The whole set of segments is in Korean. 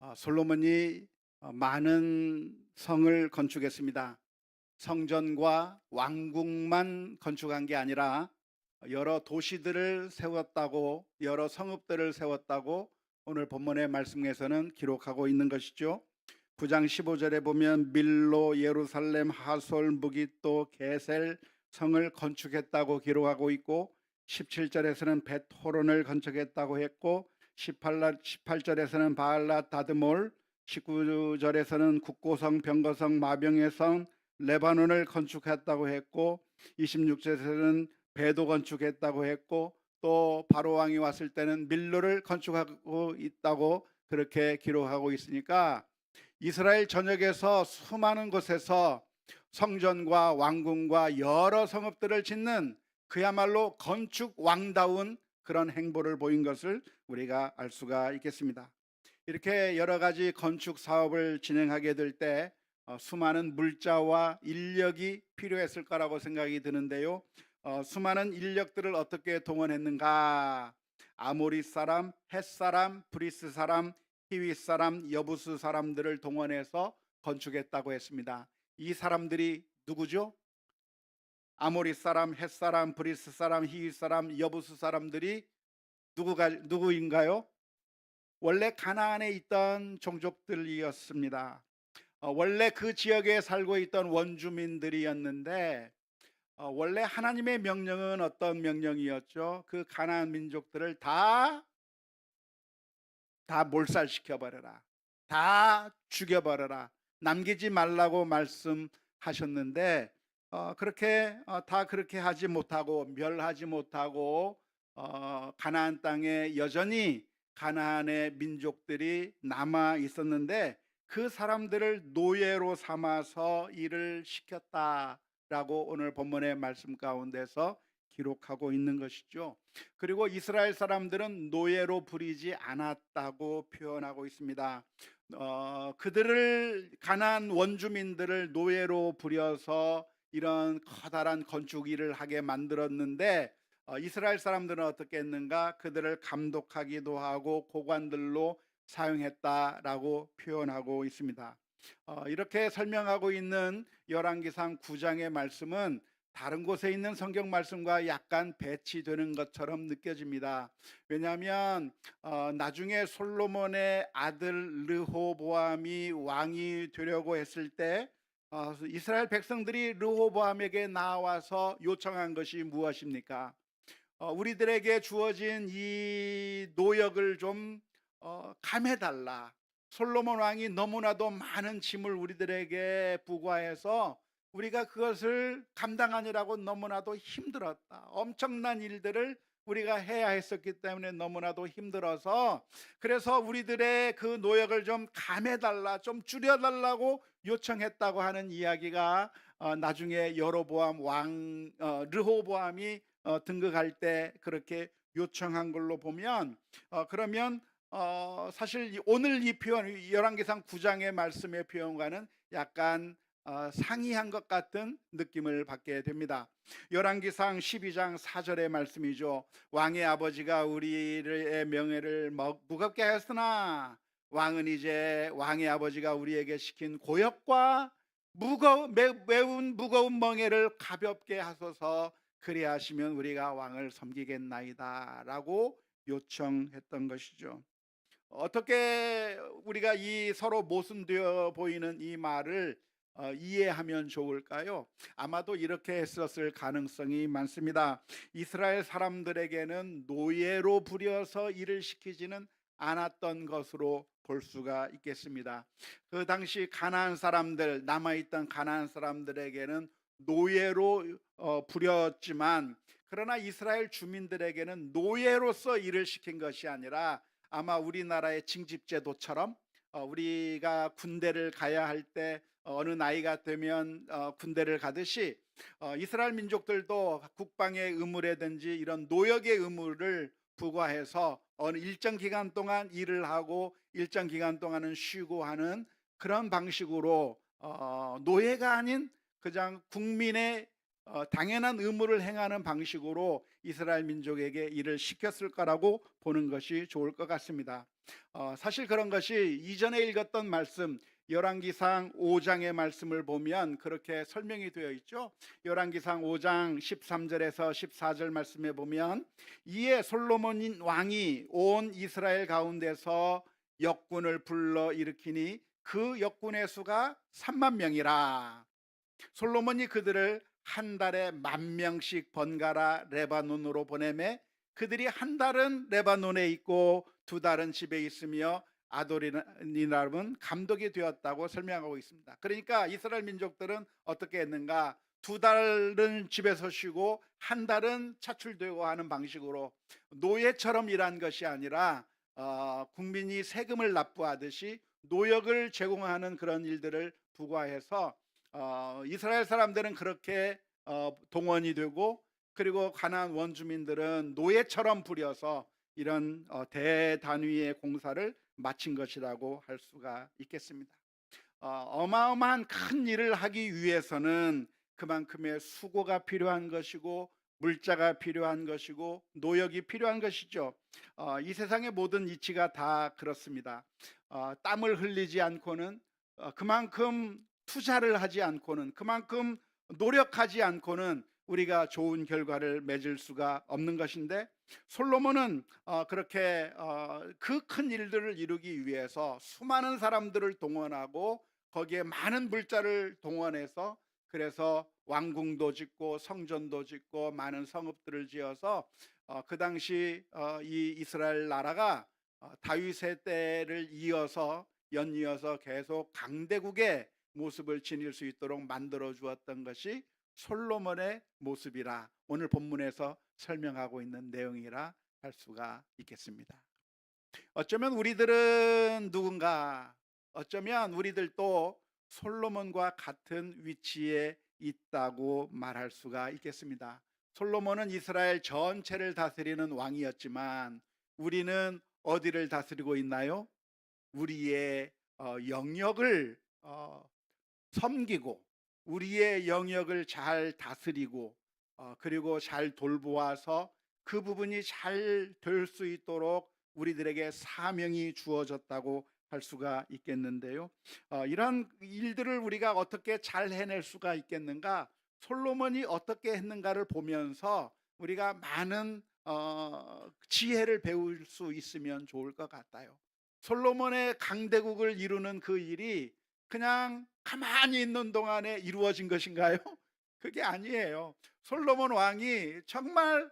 어, 솔로몬이 어, 많은 성을 건축했습니다. 성전과 왕궁만 건축한 게 아니라 여러 도시들을 세웠다고 여러 성읍들을 세웠다고 오늘 본문의 말씀에서는 기록하고 있는 것이죠. 9장 15절에 보면 밀로 예루살렘 하솔 무기또 게셀 성을 건축했다고 기록하고 있고 17절에서는 벳호론을 건축했다고 했고 18, 18절에서는 바알라 다드몰 19절에서는 국고성 병거성 마병의 성 레바논을 건축했다고 했고 26절에서는 배도 건축했다고 했고 또 바로 왕이 왔을 때는 밀로를 건축하고 있다고 그렇게 기록하고 있으니까 이스라엘 전역에서 수많은 곳에서 성전과 왕궁과 여러 성읍들을 짓는 그야말로 건축 왕다운 그런 행보를 보인 것을 우리가 알 수가 있겠습니다. 이렇게 여러 가지 건축 사업을 진행하게 될때 어, 수많은 물자와 인력이 필요했을 거라고 생각이 드는데요. 어, 수많은 인력들을 어떻게 동원했는가? 아모리 사람, 헷 사람, 브리스 사람, 히위 사람, 여부스 사람들을 동원해서 건축했다고 했습니다. 이 사람들이 누구죠? 아모리 사람, 헷 사람, 브리스 사람, 히위 사람, 여부스 사람들이 누구가 누구인가요? 원래 가나안에 있던 종족들이었습니다. 어, 원래 그 지역에 살고 있던 원주민들이었는데 어, 원래 하나님의 명령은 어떤 명령이었죠? 그 가나안 민족들을 다 다 몰살시켜 버려라. 다 죽여 버려라. 남기지 말라고 말씀하셨는데 어, 그렇게 어, 다 그렇게 하지 못하고 멸하지 못하고 어, 가나안 땅에 여전히 가나안의 민족들이 남아 있었는데 그 사람들을 노예로 삼아서 일을 시켰다라고 오늘 본문의 말씀 가운데서 기록하고 있는 것이죠. 그리고 이스라엘 사람들은 노예로 부리지 않았다고 표현하고 있습니다. 어, 그들을 가난 원주민들을 노예로 부려서 이런 커다란 건축 일을 하게 만들었는데 어, 이스라엘 사람들은 어떻게 했는가? 그들을 감독하기도 하고 고관들로 사용했다라고 표현하고 있습니다. 어, 이렇게 설명하고 있는 열왕기상 9장의 말씀은 다른 곳에 있는 성경 말씀과 약간 배치되는 것처럼 느껴집니다. 왜냐하면 어, 나중에 솔로몬의 아들 르호보암이 왕이 되려고 했을 때 어, 이스라엘 백성들이 르호보암에게 나와서 요청한 것이 무엇입니까? 어, 우리들에게 주어진 이 노역을 좀 어, 감해달라. 솔로몬 왕이 너무나도 많은 짐을 우리들에게 부과해서 우리가 그것을 감당하느라고 너무나도 힘들었다. 엄청난 일들을 우리가 해야 했었기 때문에 너무나도 힘들어서 그래서 우리들의 그 노역을 좀 감해달라, 좀 줄여달라고 요청했다고 하는 이야기가 어, 나중에 여로보암 왕 어, 르호보암이 어, 등극할 때 그렇게 요청한 걸로 보면 어, 그러면 어, 사실 이- 오늘 이 표현 열왕기상 9장의 말씀의 표현과는 약간 어, 상이한 것 같은 느낌을 받게 됩니다. 열왕기상 12장 4절의 말씀이죠. 왕의 아버지가 우리의 명예를 무- 무겁게 하였으나 왕은 이제 왕의 아버지가 우리에게 시킨 고역과 무거 매, 매운 무거운 멍에를 가볍게 하소서 그리하시면 우리가 왕을 섬기겠나이다라고 요청했던 것이죠. 어떻게 우리가 이 서로 모순되어 보이는 이 말을 어, 이해하면 좋을까요? 아마도 이렇게 했었을 가능성이 많습니다. 이스라엘 사람들에게는 노예로 부려서 일을 시키지는 않았던 것으로 볼 수가 있겠습니다. 그 당시 가나안 사람들 남아 있던 가나안 사람들에게는 노예로 어, 부렸지만 그러나 이스라엘 주민들에게는 노예로서 일을 시킨 것이 아니라 아마 우리나라의 징집제도처럼 어, 우리가 군대를 가야 할때 어느 나이가 되면 어, 군대를 가듯이 어, 이스라엘 민족들도 국방의 의무라든지 이런 노역의 의무를 부과해서 어느 일정 기간 동안 일을 하고 일정 기간 동안은 쉬고 하는 그런 방식으로 어, 노예가 아닌 그냥 국민의 어, 당연한 의무를 행하는 방식으로 이스라엘 민족에게 일을 시켰을 거라고 보는 것이 좋을 것 같습니다. 어, 사실 그런 것이 이전에 읽었던 말씀 열왕기상 5장의 말씀을 보면 그렇게 설명이 되어 있죠. 열왕기상 5장 13절에서 14절 말씀에 보면 이에 솔로몬 왕이 온 이스라엘 가운데서 역군을 불러 일으키니 그 역군의 수가 3만 명이라. 솔로몬이 그들을 한 달에 만 명씩 번갈아 레바논으로 보내매 그들이 한 달은 레바논에 있고 두 달은 집에 있으며 아도니람은 감독이 되었다고 설명하고 있습니다. 그러니까 이스라엘 민족들은 어떻게 했는가? 두 달은 집에서 쉬고 한 달은 차출되고 하는 방식으로 노예처럼 일한 것이 아니라 어, 국민이 세금을 납부하듯이 노역을 제공하는 그런 일들을 부과해서 어, 이스라엘 사람들은 그렇게 어, 동원이 되고 그리고 가나안 원주민들은 노예처럼 부려서 이런 어, 대단위의 공사를 마친 것이라고 할 수가 있겠습니다. 어, 어마어마한 큰 일을 하기 위해서는 그만큼의 수고가 필요한 것이고 물자가 필요한 것이고 노역이 필요한 것이죠. 어, 이 세상의 모든 이치가 다 그렇습니다. 어, 땀을 흘리지 않고는 어, 그만큼 투자를 하지 않고는 그만큼 노력하지 않고는 우리가 좋은 결과를 맺을 수가 없는 것인데 솔로몬은 어, 그렇게 그 큰 일들을 이루기 위해서 수많은 사람들을 동원하고 거기에 많은 물자를 동원해서 그래서 왕궁도 짓고 성전도 짓고 많은 성읍들을 지어서 어, 그 당시 어, 이 이스라엘 나라가 어, 다윗의 때를 이어서 연이어서 계속 강대국의 모습을 지닐 수 있도록 만들어 주었던 것이 솔로몬의 모습이라 오늘 본문에서 설명하고 있는 내용이라 할 수가 있겠습니다. 어쩌면 우리들은 누군가 어쩌면 우리들도 솔로몬과 같은 위치에 있다고 말할 수가 있겠습니다. 솔로몬은 이스라엘 전체를 다스리는 왕이었지만 우리는 어디를 다스리고 있나요? 우리의 어, 영역을 어, 섬기고 우리의 영역을 잘 다스리고 어, 그리고 잘 돌보아서 그 부분이 잘 될 수 있도록 우리들에게 사명이 주어졌다고 할 수가 있겠는데요. 어, 이런 일들을 우리가 어떻게 잘 해낼 수가 있겠는가? 솔로몬이 어떻게 했는가를 보면서 우리가 많은 어, 지혜를 배울 수 있으면 좋을 것 같아요. 솔로몬의 강대국을 이루는 그 일이 그냥 가만히 있는 동안에 이루어진 것인가요? 그게 아니에요. 솔로몬 왕이 정말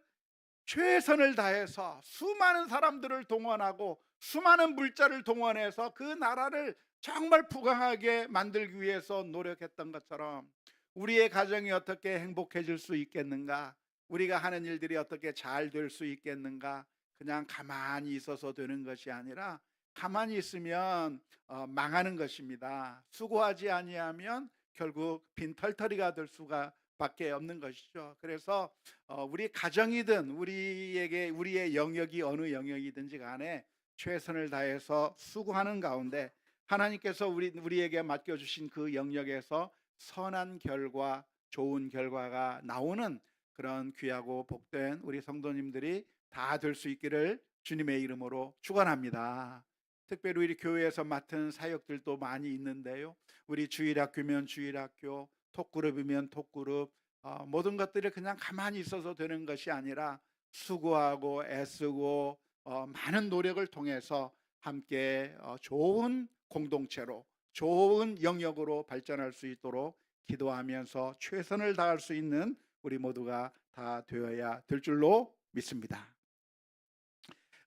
최선을 다해서 수많은 사람들을 동원하고 수많은 물자를 동원해서 그 나라를 정말 부강하게 만들기 위해서 노력했던 것처럼 우리의 가정이 어떻게 행복해질 수 있겠는가? 우리가 하는 일들이 어떻게 잘 될 수 있겠는가? 그냥 가만히 있어서 되는 것이 아니라 가만히 있으면 어, 망하는 것입니다. 수고하지 아니하면 결국 빈털터리가 될 수가 밖에 없는 것이죠. 그래서 어, 우리 가정이든 우리에게 우리의 영역이 어느 영역이든지 간에 최선을 다해서 수고하는 가운데 하나님께서 우리 우리에게 맡겨 주신 그 영역에서 선한 결과, 좋은 결과가 나오는 그런 귀하고 복된 우리 성도님들이 다 될 수 있기를 주님의 이름으로 축원합니다. 특별히 우리 교회에서 맡은 사역들도 많이 있는데요. 우리 주일학교면 주일학교, 톡그룹이면 톡그룹, 어, 모든 것들이 그냥 가만히 있어서 되는 것이 아니라 수고하고 애쓰고 어, 많은 노력을 통해서 함께 어, 좋은 공동체로 좋은 영역으로 발전할 수 있도록 기도하면서 최선을 다할 수 있는 우리 모두가 다 되어야 될 줄로 믿습니다.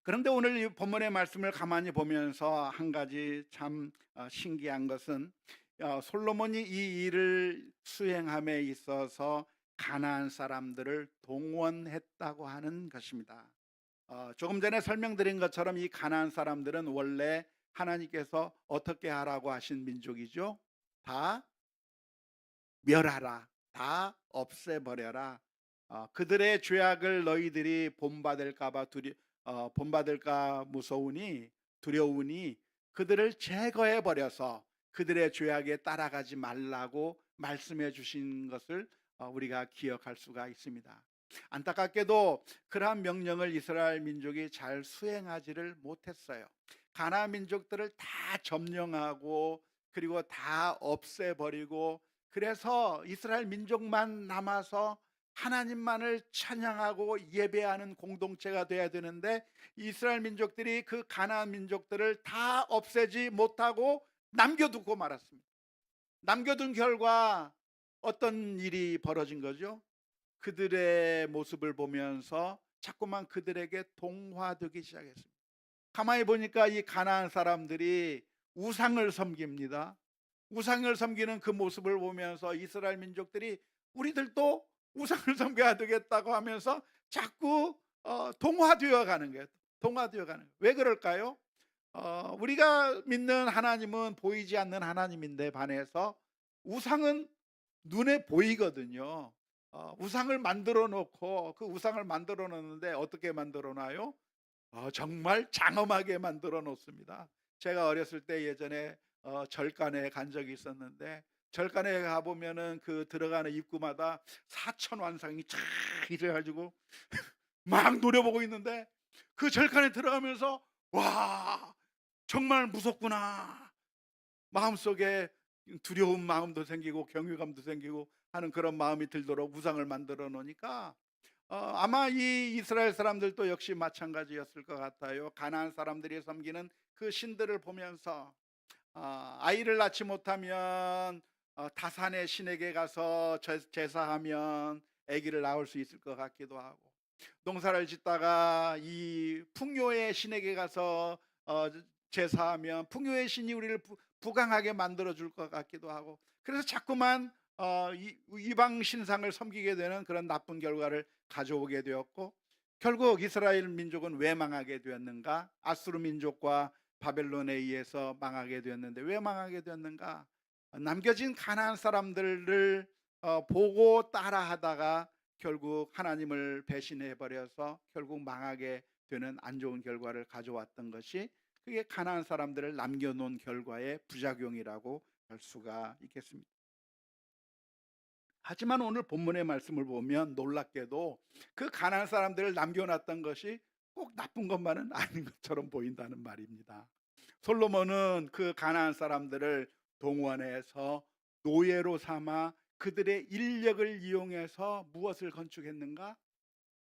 그런데 오늘 이 본문의 말씀을 가만히 보면서 한 가지 참 어, 신기한 것은 어, 솔로몬이 이 일을 수행함에 있어서 가나안 사람들을 동원했다고 하는 것입니다. 어, 조금 전에 설명드린 것처럼 이 가나안 사람들은 원래 하나님께서 어떻게 하라고 하신 민족이죠? 다 멸하라, 다 없애버려라. 어, 그들의 죄악을 너희들이 본받을까봐 두려, 어, 본받을까 무서우니 두려우니 그들을 제거해 버려서 그들의 죄악에 따라가지 말라고 말씀해 주신 것을 어, 우리가 기억할 수가 있습니다. 안타깝게도 그러한 명령을 이스라엘 민족이 잘 수행하지를 못했어요. 가나 민족들을 다 점령하고 그리고 다 없애버리고 그래서 이스라엘 민족만 남아서 하나님만을 찬양하고 예배하는 공동체가 돼야 되는데 이스라엘 민족들이 그 가나안 민족들을 다 없애지 못하고 남겨두고 말았습니다. 남겨둔 결과 어떤 일이 벌어진 거죠? 그들의 모습을 보면서 자꾸만 그들에게 동화되기 시작했습니다. 가만히 보니까 이 가나안 사람들이 우상을 섬깁니다. 우상을 섬기는 그 모습을 보면서 이스라엘 민족들이 우리들도 우상을 섬겨야 되겠다고 하면서 자꾸 어, 동화되어 가는 거예요. 동화되어 가는 거예요. 왜 그럴까요? 어, 우리가 믿는 하나님은 보이지 않는 하나님인데 반해서 우상은 눈에 보이거든요. 어, 우상을 만들어 놓고 그 우상을 만들어 놓는데 어떻게 만들어 놔요? 어, 정말 장엄하게 만들어 놓습니다. 제가 어렸을 때 예전에 어, 절간에 간 적이 있었는데 절간에 가 보면은 그 들어가는 입구마다 사천 완상이 쫙 이래가지고 막 노려보고 있는데 그 절간에 들어가면서 와 정말 무섭구나 마음속에 두려운 마음도 생기고 경외감도 생기고 하는 그런 마음이 들도록 우상을 만들어 놓으니까 어, 아마 이 이스라엘 사람들도 역시 마찬가지였을 것 같아요. 가나안 사람들이 섬기는 그 신들을 보면서 어, 아이를 낳지 못하면 어, 다산의 신에게 가서 제- 제사하면 아기를 낳을 수 있을 것 같기도 하고 농사를 짓다가 이 풍요의 신에게 가서 어, 제사하면 풍요의 신이 우리를 부, 부강하게 만들어 줄 것 같기도 하고 그래서 자꾸만 어, 이, 이방 신상을 섬기게 되는 그런 나쁜 결과를 가져오게 되었고 결국 이스라엘 민족은 왜 망하게 되었는가? 아수르 민족과 바벨론에 의해서 망하게 되었는데 왜 망하게 되었는가? 남겨진 가나안 사람들을 어, 보고 따라하다가 결국 하나님을 배신해 버려서 결국 망하게 되는 안 좋은 결과를 가져왔던 것이 그게 가나안 사람들을 남겨놓은 결과의 부작용이라고 할 수가 있겠습니다. 하지만 오늘 본문의 말씀을 보면 놀랍게도 그 가나안 사람들을 남겨놨던 것이 꼭 나쁜 것만은 아닌 것처럼 보인다는 말입니다. 솔로몬은 그 가나안 사람들을 동원해서 노예로 삼아 그들의 인력을 이용해서 무엇을 건축했는가?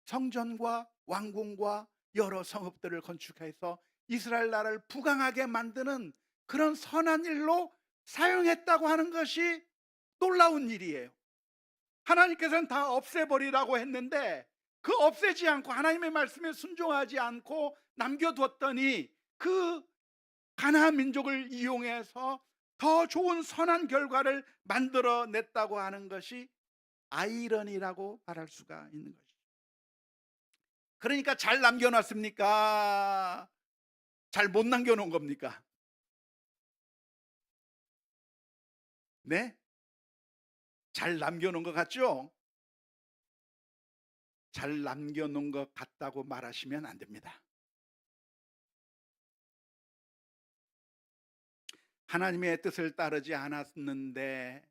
성전과 왕궁과 여러 성읍들을 건축해서 이스라엘 나라를 부강하게 만드는 그런 선한 일로 사용했다고 하는 것이 놀라운 일이에요. 하나님께서는 다 없애버리라고 했는데 그 없애지 않고 하나님의 말씀에 순종하지 않고 남겨뒀더니 그 가나안 민족을 이용해서 더 좋은 선한 결과를 만들어 냈다고 하는 것이 아이러니라고 말할 수가 있는 것이죠. 그러니까 잘 남겨놨습니까? 잘 못 남겨놓은 겁니까? 네? 잘 남겨놓은 것 같죠? 잘 남겨놓은 것 같다고 말하시면 안 됩니다. 하나님의 뜻을 따르지 않았는데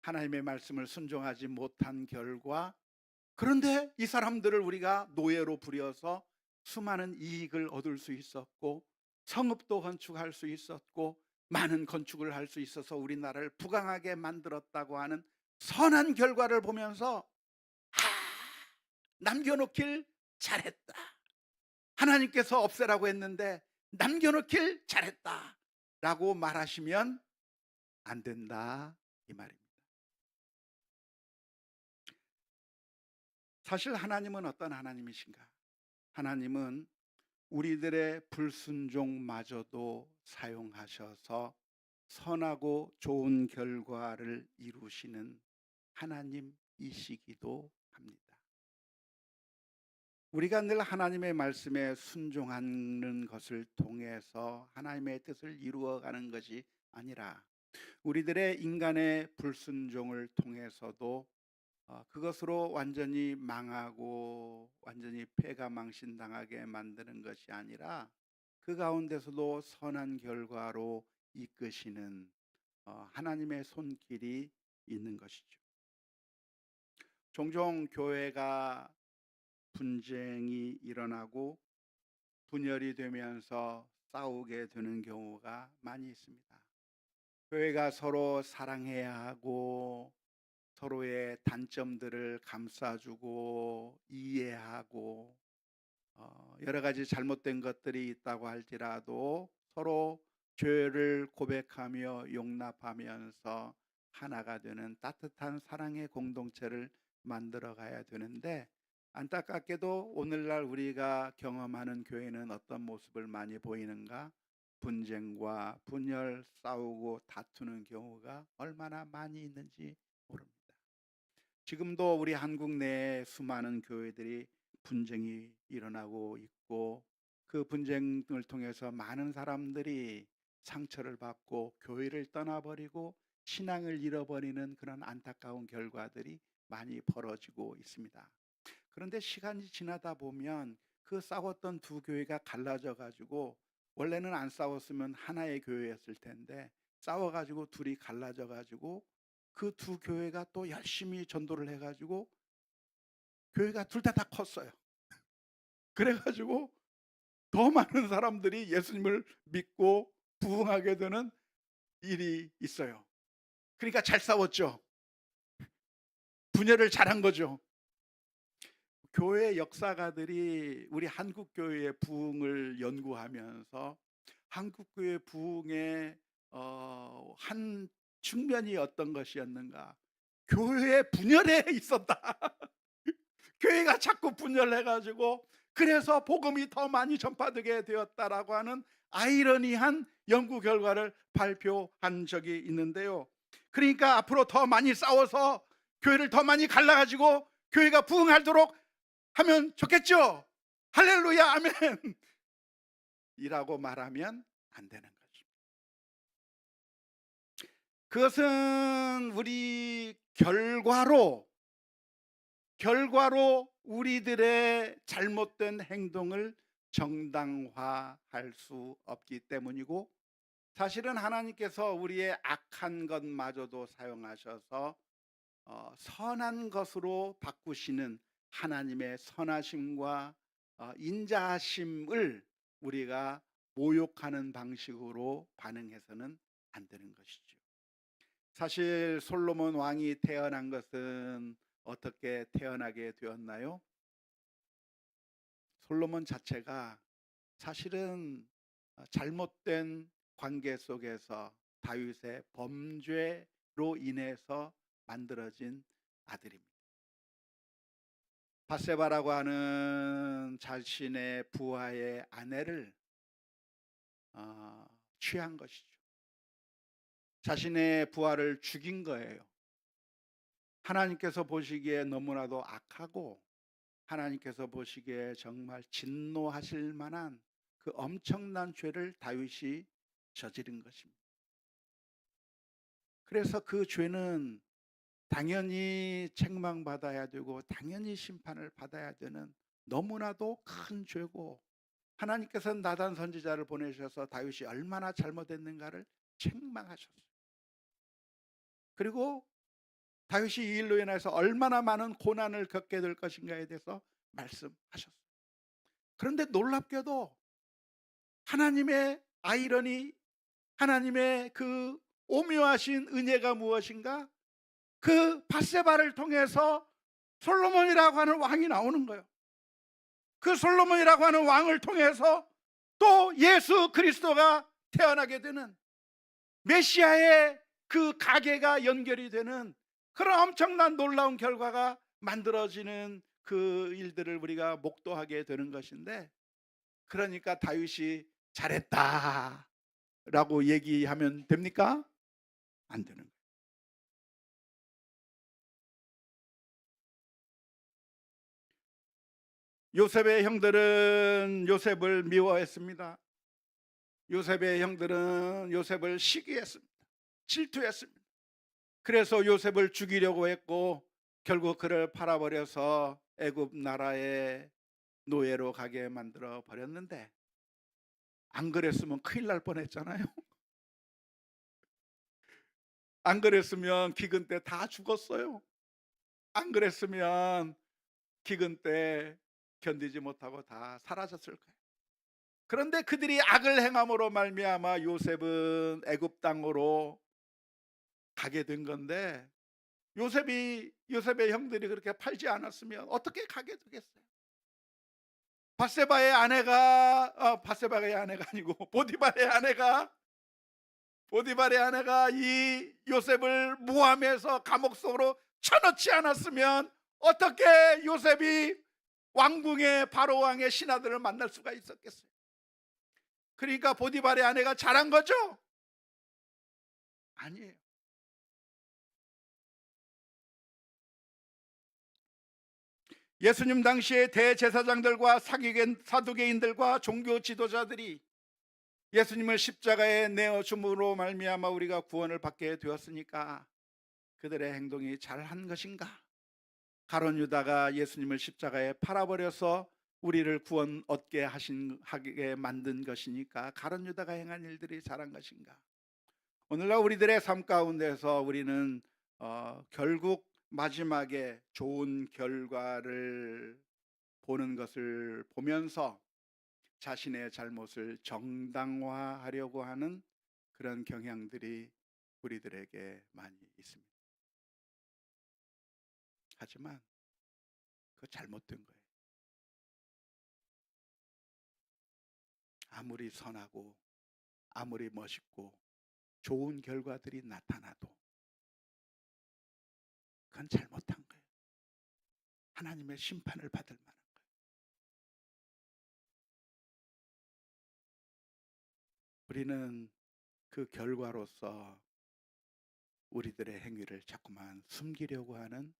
하나님의 말씀을 순종하지 못한 결과 그런데 이 사람들을 우리가 노예로 부려서 수많은 이익을 얻을 수 있었고 성읍도 건축할 수 있었고 많은 건축을 할 수 있어서 우리나라를 부강하게 만들었다고 하는 선한 결과를 보면서 아, 남겨놓길 잘했다. 하나님께서 없애라고 했는데 남겨놓길 잘했다. 라고 말하시면 안 된다. 이 말입니다. 사실 하나님은 어떤 하나님이신가? 하나님은 우리들의 불순종마저도 사용하셔서 선하고 좋은 결과를 이루시는 하나님이시기도. 우리가 늘 하나님의 말씀에 순종하는 것을 통해서 하나님의 뜻을 이루어가는 것이 아니라 우리들의 인간의 불순종을 통해서도 어, 그것으로 완전히 망하고 완전히 폐가 망신당하게 만드는 것이 아니라 그 가운데서도 선한 결과로 이끄시는 어, 하나님의 손길이 있는 것이죠. 종종 교회가 분쟁이 일어나고 분열이 되면서 싸우게 되는 경우가 많이 있습니다. 교회가 서로 사랑해야 하고 서로의 단점들을 감싸주고 이해하고 어, 여러 가지 잘못된 것들이 있다고 할지라도 서로 죄를 고백하며 용납하면서 하나가 되는 따뜻한 사랑의 공동체를 만들어 가야 되는데 안타깝게도 오늘날 우리가 경험하는 교회는 어떤 모습을 많이 보이는가? 분쟁과 분열, 싸우고 다투는 경우가 얼마나 많이 있는지 모릅니다. 지금도 우리 한국 내에 수많은 교회들이 분쟁이 일어나고 있고 그 분쟁을 통해서 많은 사람들이 상처를 받고 교회를 떠나버리고 신앙을 잃어버리는 그런 안타까운 결과들이 많이 벌어지고 있습니다. 그런데 시간이 지나다 보면 그 싸웠던 두 교회가 갈라져 가지고 원래는 안 싸웠으면 하나의 교회였을 텐데 싸워 가지고 둘이 갈라져 가지고 그 두 교회가 또 열심히 전도를 해 가지고 교회가 둘 다 다 컸어요. 그래 가지고 더 많은 사람들이 예수님을 믿고 부흥하게 되는 일이 있어요. 그러니까 잘 싸웠죠. 분열을 잘한 거죠. 교회 역사가들이 우리 한국 교회의 부흥을 연구하면서 한국 교회 부흥의 어, 한 측면이 어떤 것이었는가? 교회 분열에 있었다. 교회가 자꾸 분열해 가지고 그래서 복음이 더 많이 전파되게 되었다라고 하는 아이러니한 연구 결과를 발표한 적이 있는데요. 그러니까 앞으로 더 많이 싸워서 교회를 더 많이 갈라가지고 교회가 부흥하도록 하면 좋겠죠. 할렐루야 아멘. 이라고 말하면 안 되는. 그것은 우리 결과로 결과로 우리들의 잘못된 행동을 정당화할 수 없기 때문이고 사실은 하나님께서 우리의 악한 것마저도 사용하셔서 어, 선한 것으로 바꾸시는 하나님의 선하심과 어, 인자하심을 우리가 모욕하는 방식으로 반응해서는 안 되는 것이죠. 사실 솔로몬 왕이 태어난 것은 어떻게 태어나게 되었나요? 솔로몬 자체가 사실은 어, 잘못된 관계 속에서 다윗의 범죄로 인해서 만들어진 아들입니다. 바세바라고 하는 자신의 부하의 아내를 어, 취한 것이죠. 자신의 부하를 죽인 거예요. 하나님께서 보시기에 너무나도 악하고 하나님께서 보시기에 정말 진노하실 만한 그 엄청난 죄를 다윗이 저지른 것입니다. 그래서 그 죄는 당연히 책망받아야 되고 당연히 심판을 받아야 되는 너무나도 큰 죄고 하나님께서 나단 선지자를 보내셔서 다윗이 얼마나 잘못했는가를 책망하셨어요. 그리고 다윗이 이 일로 인해서 얼마나 많은 고난을 겪게 될 것인가에 대해서 말씀하셨어요. 그런데 놀랍게도 하나님의 아이러니, 하나님의 그 오묘하신 은혜가 무엇인가? 그 바세바를 통해서 솔로몬이라고 하는 왕이 나오는 거예요. 그 솔로몬이라고 하는 왕을 통해서 또 예수 그리스도가 태어나게 되는 메시아의 그 가계가 연결이 되는 그런 엄청난 놀라운 결과가 만들어지는 그 일들을 우리가 목도하게 되는 것인데 그러니까 다윗이 잘했다라고 얘기하면 됩니까? 안 되는 거예요. 요셉의 형들은 요셉을 미워했습니다. 요셉의 형들은 요셉을 시기했습니다. 질투했습니다. 그래서 요셉을 죽이려고 했고 결국 그를 팔아버려서 애굽 나라의 노예로 가게 만들어 버렸는데 안 그랬으면 큰일 날 뻔했잖아요. 안 그랬으면 기근 때 다 죽었어요. 안 그랬으면 기근 때 견디지 못하고 다 사라졌을 거예요. 그런데 그들이 악을 행함으로 말미암아 요셉은 애굽 땅으로 가게 된 건데 요셉이 요셉의 형들이 그렇게 팔지 않았으면 어떻게 가게 되겠어요? 바세바의 아내가 어, 바세바의 아내가 아니고 보디발의 아내가 보디발의 아내가 이 요셉을 모함해서 감옥 속으로 쳐넣지 않았으면 어떻게 요셉이 왕궁의 바로 왕의 신하들을 만날 수가 있었겠어요? 그러니까 보디발의 아내가 잘한 거죠? 아니에요. 예수님 당시에 대제사장들과 사두개인들과 종교 지도자들이 예수님을 십자가에 내어 줌으로 말미암아 우리가 구원을 받게 되었으니까 그들의 행동이 잘한 것인가? 가론 유다가 예수님을 십자가에 팔아버려서 우리를 구원 얻게 하신 하게 만든 것이니까 가론 유다가 행한 일들이 잘한 것인가? 오늘날 우리들의 삶 가운데서 우리는 어, 결국 마지막에 좋은 결과를 보는 것을 보면서 자신의 잘못을 정당화하려고 하는 그런 경향들이 우리들에게 많이 있습니다. 하지만 그 잘못된 거예요. 아무리 선하고 아무리 멋있고 좋은 결과들이 나타나도 그건 잘못한 거예요. 하나님의 심판을 받을 만한 거예요. 우리는 그 결과로서 우리들의 행위를 자꾸만 숨기려고 하는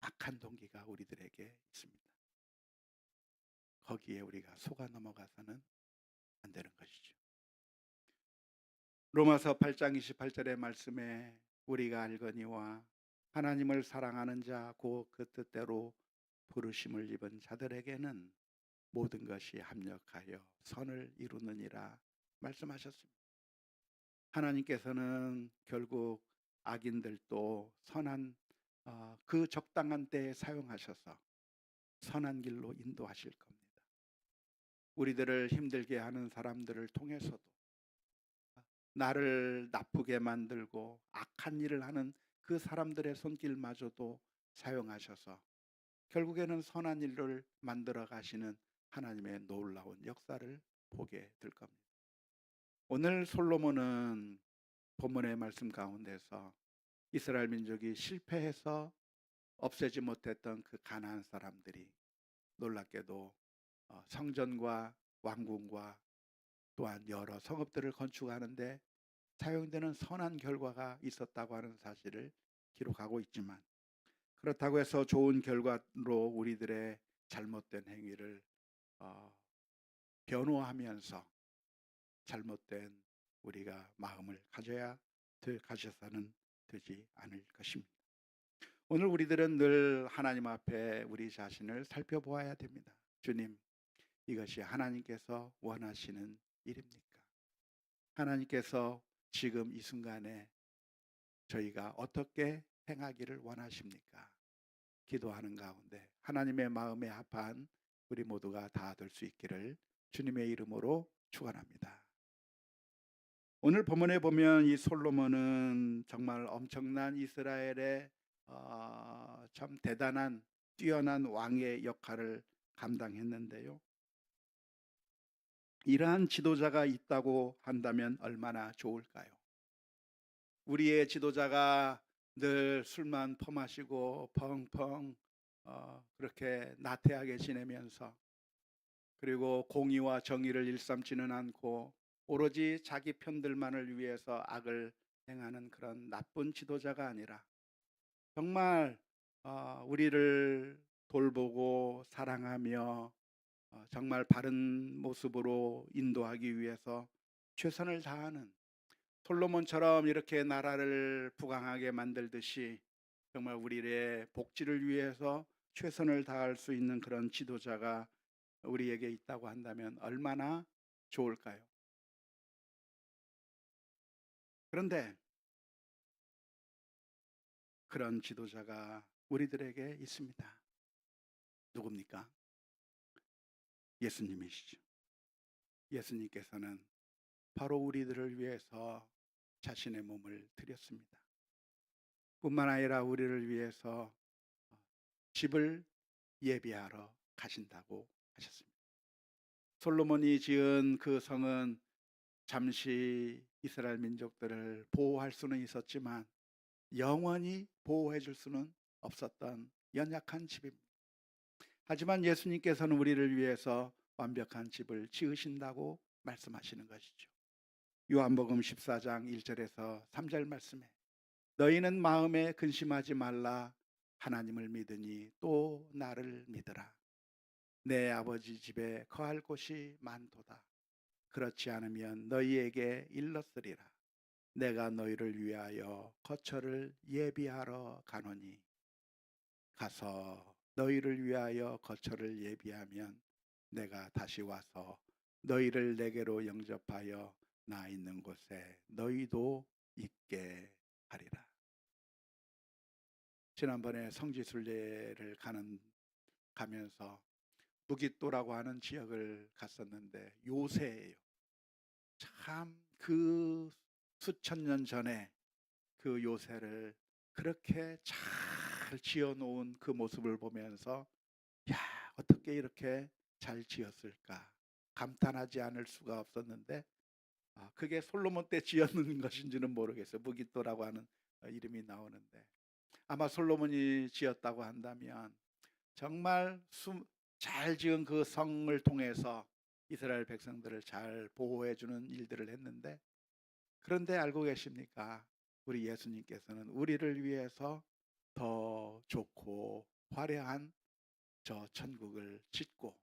악한 동기가 우리들에게 있습니다. 거기에 우리가 속아 넘어가서는 안 되는 것이죠. 로마서 8장 28절의 말씀에 우리가 알거니와 하나님을 사랑하는 자, 곧 그 뜻대로 부르심을 입은 자들에게는 모든 것이 합력하여 선을 이루느니라 말씀하셨습니다. 하나님께서는 결국 악인들도 선한 어, 그 적당한 때에 사용하셔서 선한 길로 인도하실 겁니다. 우리들을 힘들게 하는 사람들을 통해서도 나를 나쁘게 만들고 악한 일을 하는 그 사람들의 손길마저도 사용하셔서 결국에는 선한 일을 만들어 가시는 하나님의 놀라운 역사를 보게 될 겁니다. 오늘 솔로몬은 본문의 말씀 가운데서 이스라엘 민족이 실패해서 없애지 못했던 그 가나안 사람들이 놀랍게도 어, 성전과 왕궁과 또한 여러 성읍들을 건축하는데 사용되는 선한 결과가 있었다고 하는 사실을 기록하고 있지만 그렇다고 해서 좋은 결과로 우리들의 잘못된 행위를 어, 변호하면서 잘못된 우리가 마음을 가져야 되, 가져서는 되지 않을 것입니다. 오늘 우리들은 늘 하나님 앞에 우리 자신을 살펴보아야 됩니다. 주님, 이것이 하나님께서 원하시는 일입니까? 하나님께서 지금 이 순간에 저희가 어떻게 행하기를 원하십니까? 기도하는 가운데 하나님의 마음에 합한 우리 모두가 다 될 수 있기를 주님의 이름으로 축원합니다. 오늘 본문에 보면 이 솔로몬은 정말 엄청난 이스라엘의 어, 참 대단한 뛰어난 왕의 역할을 감당했는데요. 이러한 지도자가 있다고 한다면 얼마나 좋을까요? 우리의 지도자가 늘 술만 퍼마시고 펑펑 어, 그렇게 나태하게 지내면서 그리고 공의와 정의를 일삼지는 않고 오로지 자기 편들만을 위해서 악을 행하는 그런 나쁜 지도자가 아니라 정말 어, 우리를 돌보고 사랑하며 어, 정말 바른 모습으로 인도하기 위해서 최선을 다하는 솔로몬처럼 이렇게 나라를 부강하게 만들듯이 정말 우리의 복지를 위해서 최선을 다할 수 있는 그런 지도자가 우리에게 있다고 한다면 얼마나 좋을까요? 그런데 그런 지도자가 우리들에게 있습니다. 누굽니까? 예수님이시죠. 예수님께서는 바로 우리들을 위해서 자신의 몸을 드렸습니다. 뿐만 아니라 우리를 위해서 집을 예비하러 가신다고 하셨습니다. 솔로몬이 지은 그 성은 잠시 이스라엘 민족들을 보호할 수는 있었지만 영원히 보호해 줄 수는 없었던 연약한 집입니다. 하지만 예수님께서는 우리를 위해서 완벽한 집을 지으신다고 말씀하시는 것이죠. 요한복음 14장 1절에서 3절 말씀에 너희는 마음에 근심하지 말라 하나님을 믿으니 또 나를 믿으라. 내 아버지 집에 거할 곳이 많도다. 그렇지 않으면 너희에게 일렀으리라. 내가 너희를 위하여 거처를 예비하러 가노니 가서 너희를 위하여 거처를 예비하면 내가 다시 와서 너희를 내게로 영접하여 나 있는 곳에 너희도 있게 하리라. 지난번에 성지순례를 가는 가면서 무기또라고 하는 지역을 갔었는데 요새예요. 참 그 수천 년 전에 그 요새를 그렇게 잘 지어 놓은 그 모습을 보면서 야, 어떻게 이렇게 잘 지었을까? 감탄하지 않을 수가 없었는데 아, 그게 솔로몬 때 지었는 것인지는 모르겠어요. 무기또라고 하는 어, 이름이 나오는데 아마 솔로몬이 지었다고 한다면 정말 수, 잘 지은 그 성을 통해서 이스라엘 백성들을 잘 보호해 주는 일들을 했는데 그런데 알고 계십니까? 우리 예수님께서는 우리를 위해서 더 좋고 화려한 저 천국을 짓고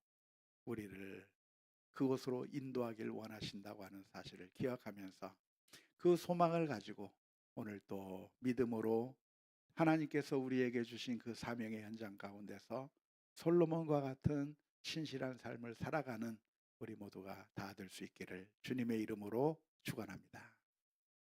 우리를 그곳으로 인도하길 원하신다고 하는 사실을 기억하면서 그 소망을 가지고 오늘 또 믿음으로 하나님께서 우리에게 주신 그 사명의 현장 가운데서 솔로몬과 같은 신실한 삶을 살아가는 우리 모두가 다 될 수 있기를 주님의 이름으로 축원합니다.